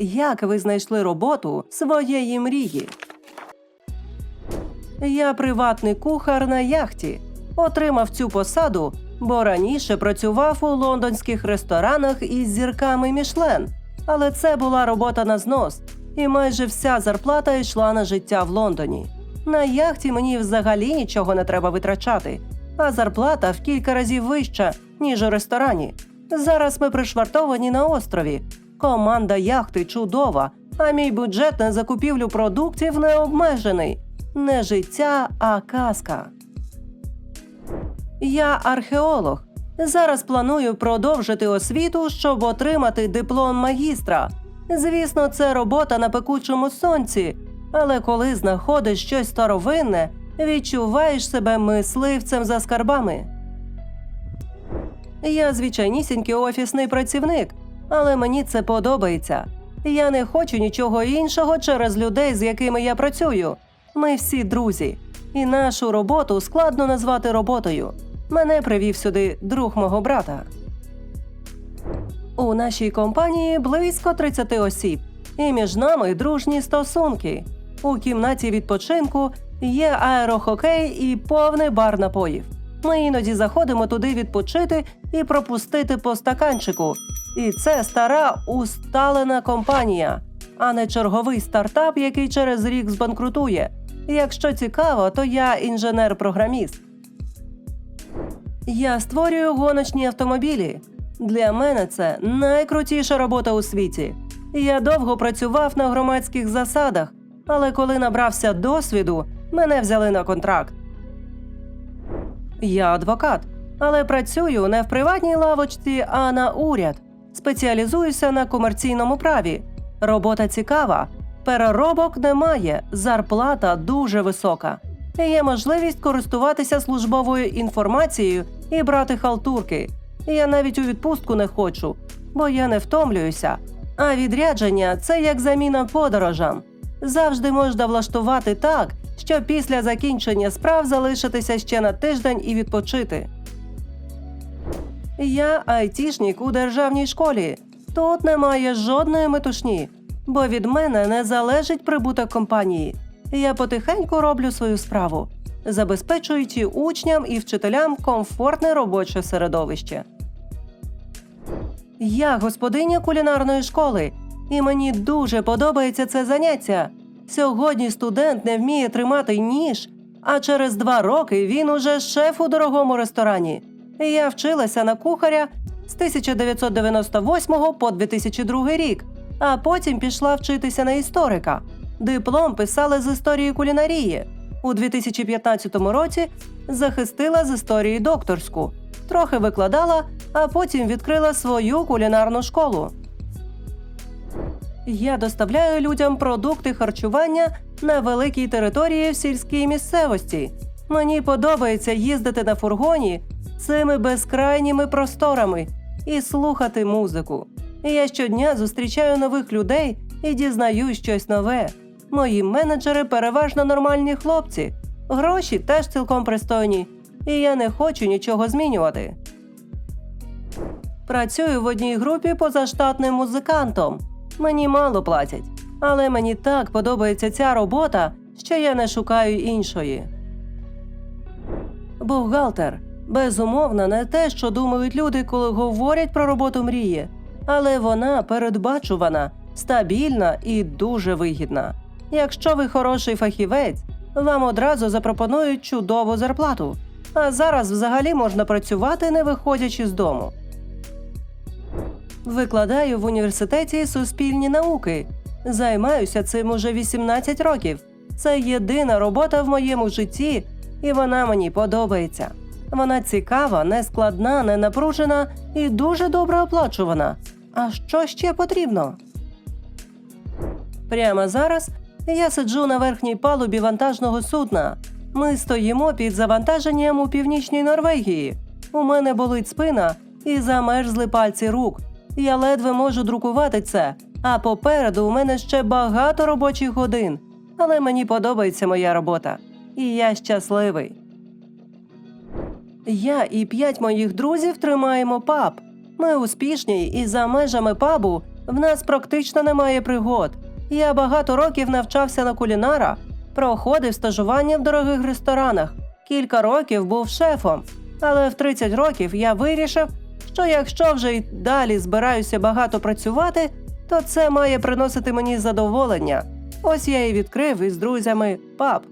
як ви знайшли роботу своєї мрії. Я приватний кухар на яхті. Отримав цю посаду, бо раніше працював у лондонських ресторанах із зірками Мішлен. Але це була робота на знос, і майже вся зарплата йшла на життя в Лондоні. На яхті мені взагалі нічого не треба витрачати, а зарплата в кілька разів вища, ніж у ресторані. Зараз ми пришвартовані на острові. Команда яхти чудова, а мій бюджет на закупівлю продуктів не обмежений. Не життя, а казка. Я археолог. Зараз планую продовжити освіту, щоб отримати диплом магістра. Звісно, це робота на пекучому сонці, але коли знаходиш щось старовинне, відчуваєш себе мисливцем за скарбами. Я звичайнісінький офісний працівник, але мені це подобається. Я не хочу нічого іншого через людей, з якими я працюю. Ми всі друзі, і нашу роботу складно назвати роботою. Мене привів сюди друг мого брата. У нашій компанії близько 30 осіб, і між нами дружні стосунки. У кімнаті відпочинку є аерохокей і повний бар напоїв. Ми іноді заходимо туди відпочити і пропустити по стаканчику. І це стара усталена компанія, а не черговий стартап, який через рік збанкрутує. Якщо цікаво, то я інженер-програміст. Я створюю гоночні автомобілі. Для мене це найкрутіша робота у світі. Я довго працював на громадських засадах, але коли набрався досвіду, мене взяли на контракт. Я адвокат, але працюю не в приватній лавочці, а на уряд. Спеціалізуюся на комерційному праві. Робота цікава, переробок немає, зарплата дуже висока. Є можливість користуватися службовою інформацією і брати халтурки. Я навіть у відпустку не хочу, бо я не втомлююся. А відрядження це як заміна подорожам. Завжди можна влаштувати так, щоб після закінчення справ залишитися ще на тиждень і відпочити. Я айтішник у державній школі. Тут немає жодної метушні, бо від мене не залежить прибуток компанії. Я потихеньку роблю свою справу, забезпечуючи учням і вчителям комфортне робоче середовище. Я господиня кулінарної школи, і мені дуже подобається це заняття. Сьогодні студент не вміє тримати ніж, а через два роки він уже шеф у дорогому ресторані. Я вчилася на кухаря з 1998 по 2002 рік, а потім пішла вчитися на історика. Диплом писала з історії кулінарії. У 2015 році захистила з історії докторську, трохи викладала, а потім відкрила свою кулінарну школу. Я доставляю людям продукти харчування на великій території в сільській місцевості. Мені подобається їздити на фургоні цими безкрайніми просторами і слухати музику. Я щодня зустрічаю нових людей і дізнаюсь щось нове. Мої менеджери переважно нормальні хлопці, гроші теж цілком пристойні, і я не хочу нічого змінювати. Працюю в одній групі позаштатним музикантом. Мені мало платять, але мені так подобається ця робота, що я не шукаю іншої. Бухгалтер безумовно не те, що думають люди, коли говорять про роботу мрії, але вона передбачувана, стабільна і дуже вигідна. Якщо ви хороший фахівець, вам одразу запропонують чудову зарплату. А зараз взагалі можна працювати, не виходячи з дому. Викладаю в університеті суспільні науки. Займаюся цим уже 18 років. Це єдина робота в моєму житті, і вона мені подобається. Вона цікава, нескладна, не напружена і дуже добре оплачувана. А що ще потрібно? Прямо зараз я сиджу на верхній палубі вантажного судна. Ми стоїмо під завантаженням у північній Норвегії. У мене болить спина і замерзли пальці рук. Я ледве можу друкувати це, а попереду у мене ще багато робочих годин. Але мені подобається моя робота, і я щасливий. Я і п'ять моїх друзів тримаємо паб. Ми успішні, і за межами пабу В нас практично немає пригод. Я багато років навчався на кулінара, проходив стажування в дорогих ресторанах, кілька років був шефом. Але в 30 років я вирішив, що якщо вже й далі збираюся багато працювати, то це має приносити мені задоволення. Ось я і відкрив із друзями паб.